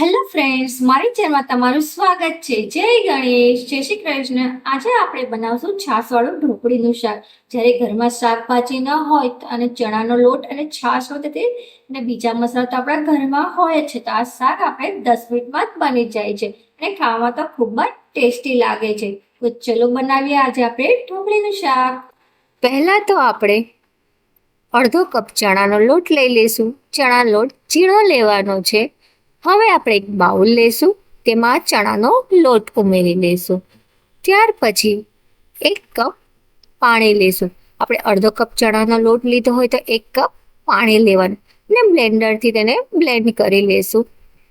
Hello friends, મારી ચેનલમાં તમારું સ્વાગત છે. જય ગણેશ. જય શ્રી કૃષ્ણ. આજે આપણે બનાવશું છાશવાળું ઢોકળીનું શાક. જ્યારે ઘરમાં શાકભાજી ન હોય અને ચણાનો લોટ અને છાશ હોય તો અને બીજા મસાલા તો આપણા ઘરમાં હોય છે. તો આ શાક આપણે દસ મિનિટમાં જ બની જાય છે અને ખાવામાં તો ખૂબ જ ટેસ્ટી લાગે છે. તો ચલો બનાવીએ આજે આપણે ઢોકળીનું શાક. પહેલાં તો આપણે અડધો કપ ચણાનો લોટ લઈ લઈશું. ચણા લોટ ઝીણો લેવાનો છે. હવે આપણે એક બાઉલ લઈશું તેમાં ચણાનો લોટ ઉમેરી લઈશું ત્યાર પછી એક કપ પાણી લઈશું આપણે અડધો કપ ચણાનો લોટ લીધો હોય તો એક કપ પાણી લેવાનું ને બ્લેન્ડરથી તેને બ્લેન્ડ કરી લઈશું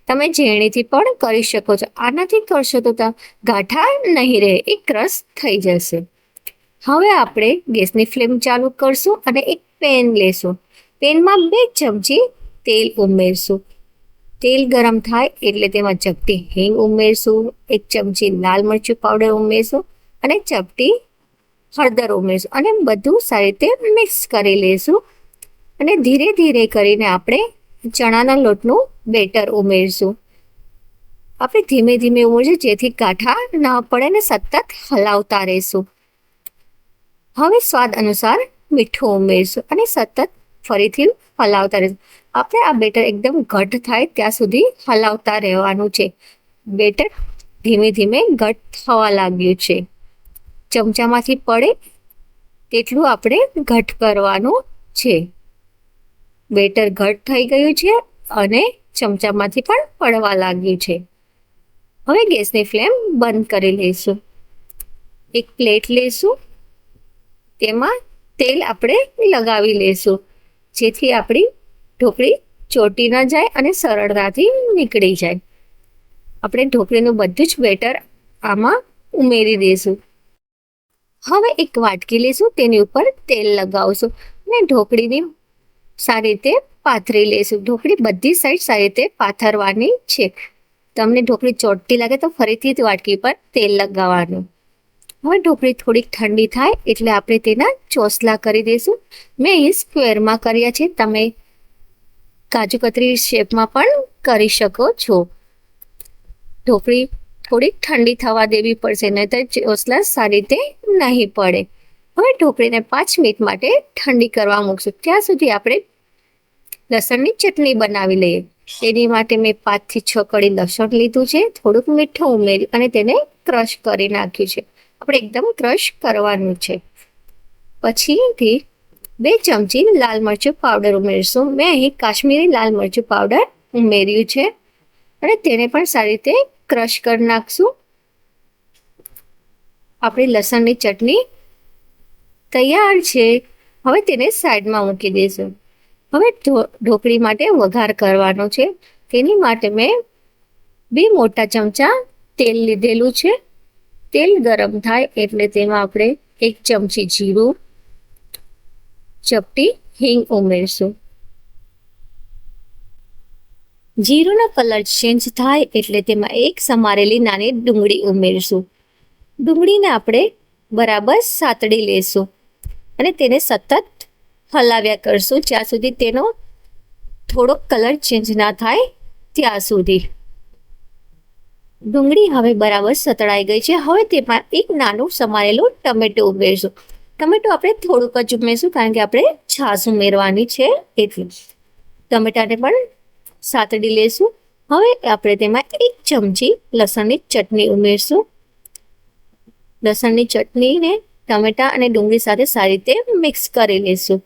તમે ઝેણીથી પણ કરી શકો છો. આનાથી કરશો તા, ગાંઠા નહીં રહે, એ ક્રશ થઈ જશે. હવે આપણે ગેસની ફ્લેમ ચાલુ કરશું અને એક પેન લેશું. પેનમાં બે ચમચી તેલ ઉમેરશું. તેલ ગરમ થાય એટલે તેમાં ચપટી હિંગ ઉમેરશું, એક ચમચી લાલ મરચું પાવડર ઉમેરશું અને ચપટી હળદર ઉમેરશું અને બધું સારી રીતે મિક્સ કરી લઈશું અને ધીરે ધીરે કરીને આપણે ચણાના લોટનું બેટર ઉમેરશું. આપણે ધીમે ધીમે ઉમેરશું જેથી કાંઠા ના પડે ને સતત હલાવતા રહીશું. હવે સ્વાદ અનુસાર મીઠું ઉમેરશું અને સતત ફરીથી હલાવતા રહેશું. આપણે આ બેટર એકદમ ઘટ થાય ત્યાં સુધી હલાવતા રહેવાનું છે. બેટર ધીમે ધીમે ઘટ થવા લાગ્યું છે. ચમચામાંથી પડે તેટલું આપણે ઘટ કરવાનું છે. બેટર ઘટ થઈ ગયું છે અને ચમચામાંથી પણ પડવા લાગ્યું છે. હવે ગેસની ફ્લેમ બંધ કરી લઈશું. એક પ્લેટ લઈશું. તેમાં તેલ આપણે લગાવી લઈશું. જેથી આપણી ઢોકળી ચોટી ન જાય અને સરળતાથી નીકળી જાય. આપણે ઢોકળીનું બધું જ બેટર આમાં ઉમેરી દઈશું. હવે એક વાટકી લઈશું, તેની ઉપર તેલ લગાવશું અને ઢોકળીની સારી રીતે પાથરી લઈશું. ઢોકળી બધી સાઈડ સારી રીતે પાથરવાની છે. તમને ઢોકળી ચોટતી લાગે તો ફરીથી વાટકી પર તેલ લગાવવાનું. હવે ઢોકળી થોડીક ઠંડી થાય એટલે આપણે તેના ચોસલા કરી દઈશું. મેં અહીં સ્ક્વેરમાં કર્યા છે. તમે કાજુ કતરી શેપમાં પણ કરી શકો છો. ઢોકળી થોડીક ઠંડી થવા દેવી પડશે નહીં તો ચોસલા સારી રીતે નહીં પડે. હવે ઢોકળીને પાંચ મિનિટ માટે ઠંડી કરવા મૂકશું. ત્યાં સુધી આપણે લસણની ચટણી બનાવી લઈએ. તેની માટે મેં પાંચથી છ કળી લસણ લીધું છે. થોડુંક મીઠું ઉમેર્યું અને તેને ક્રશ કરી નાખ્યું છે. આપણે એકદમ ક્રશ કરવાનું છે. પછીથી બે ચમચી લાલ મરચું પાવડર ઉમેરીશું. મેં અહીં કાશ્મીરી લાલ મરચું પાવડર ઉમેર્યું છે અને તેને પણ સારી રીતે ક્રશ કરી નાખશું. આપણી લસણની ચટણી તૈયાર છે. હવે તેને સાઈડમાં મૂકી દઈશું. હવે ઢોકળી માટે વઘાર કરવાનો છે. તેની માટે મેં બે મોટા ચમચા તેલ લીધેલું છે. તેલ ગરમ થાય એટલે તેમાં આપણે એક ચમચી જીરું, ચપટી, હિંગ ઉમેરશું. જીરુંનો કલર ચેન્જ થાય એટલે તેમાં એક સમારેલી નાની ડુંગળી ઉમેરશું. ડુંગળીને આપણે બરાબર સાતડી લેશું અને તેને સતત હલાવ્યા કરશું જ્યાં સુધી તેનો થોડોક કલર ચેન્જ ના થાય ત્યાં સુધી. ડુંગળી હવે બરાબર સતળાઈ ગઈ છે. હવે તેમાં એક નાનું સમારેલું ટમેટું ઉમેરશું. ટમેટું આપણે થોડુંક જ ઉમેરશું કારણ કે આપણે છાશ ઉમેરવાની છે એટલે. ટમેટાને પણ સાતડી લેશું. હવે આપણે તેમાં એક ચમચી લસણની ચટણી ઉમેરશું. લસણની ચટણીને ટમેટા અને ડુંગળી સાથે સારી રીતે મિક્સ કરી લઈશું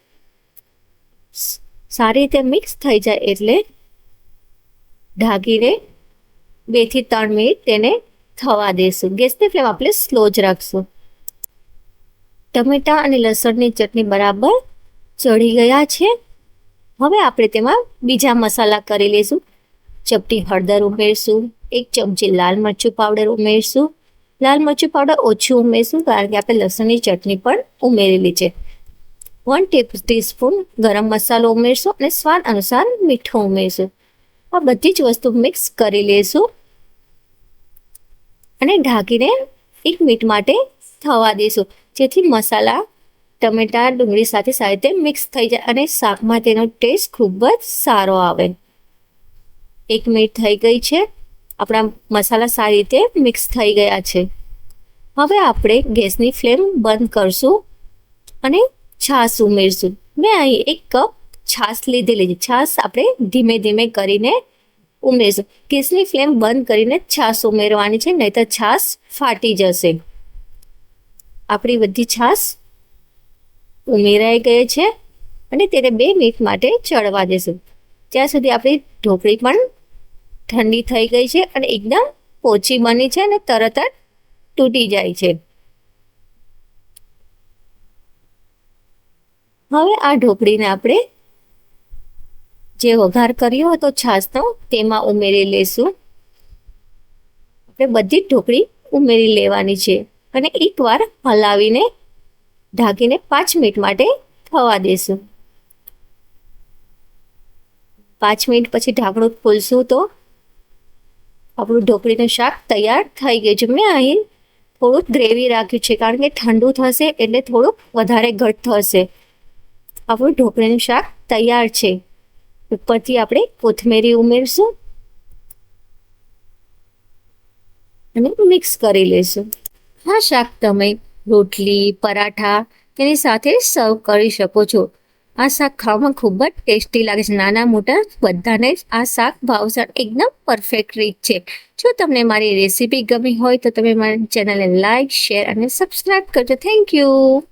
સારી રીતે મિક્સ થઈ જાય એટલે ઢાંકીને બેથી ત્રણ મિનિટ તેને થવા દઈશું ગેસની ફ્લેમ આપણે સ્લો જ રાખશું. ટમેટા અને લસણની ચટણી બરાબર ચડી ગયા છે. હવે આપણે તેમાં બીજા મસાલા કરી લઈશું ચપટી હળદર ઉમેરશું, એક ચમચી લાલ મરચું પાવડર ઉમેરશું. લાલ મરચું પાવડર ઓછું ઉમેરશું કારણ કે આપણે લસણની ચટણી પણ ઉમેરેલી છે. વન ટીસ્પૂન ગરમ મસાલો ઉમેરશું અને સ્વાદ અનુસાર મીઠું ઉમેરશું. આ બધી જ વસ્તુ મિક્સ કરી લઈશું અને ઢાંકીને એક મિનિટ માટે થવા દઈશું. જેથી મસાલા, ટમેટા, ડુંગળી સાથે સારી રીતે મિક્સ થઈ જાય અને શાકમાં તેનો ટેસ્ટ ખૂબ જ સારો આવે. એક મિનિટ થઈ ગઈ છે. આપણા મસાલા સારી રીતે મિક્સ થઈ ગયા છે. હવે આપણે ગેસની ફ્લેમ બંધ કરશું અને છાશ ઉમેરશું. મેં અહીં એક કપ છાશ લીધેલી છે. છાશ આપણે ધીમે ધીમે કરીને ઉમેરશું. ગેસની ફ્લેમ બંધ કરીને છાશ ઉમેરવાની છે નહીં તો છાશ ફાટી જશે. આપણી બધી છાશ ઉમેરાઈ ગઈ છે અને તેને બે મિનિટ માટે ચડવા દેશું. ત્યાં સુધી આપણી ઢોકળી પણ ઠંડી થઈ ગઈ છે અને એકદમ પોચી બની છે અને તરત જ તૂટી જાય છે. હવે આ ઢોકળીને આપણે જે વઘાર કર્યો હતો છાશનો, તેમાં ઉમેરી લેશું. આપણે બધી ઢોકળી ઉમેરી લેવાની છે અને એકવાર હલાવીને, ઢાંકીને પાંચ મિનિટ માટે થવા દેશું. પાંચ મિનિટ પછી ઢાંકણું ખોલશું તો આપણું ઢોકળીનું શાક તૈયાર થઈ ગયું છે. મેં અહીં થોડુંક ગ્રેવી રાખ્યું છે કારણ કે ઠંડુ થશે એટલે થોડુંક વધારે ઘટ થશે. આપણું ઢોકળીનું શાક તૈયાર છે. ઉપરથી આપણે કોથમેરી ઉમેરશું અને મિક્સ કરી લેશું આ શાક તમે રોટલી, પરાઠા તેની સાથે સર્વ કરી શકો છો. આ શાક ખાવામાં ખૂબ જ ટેસ્ટી લાગે છે. નાના મોટા બધાને આ શાક ભાવસર એકદમ પરફેક્ટ રીત છે. જો તમને મારી રેસીપી ગમી હોય તો તમે મારી ચેનલને લાઈક, શેર અને સબસ્ક્રાઈબ કરજો. Thank you.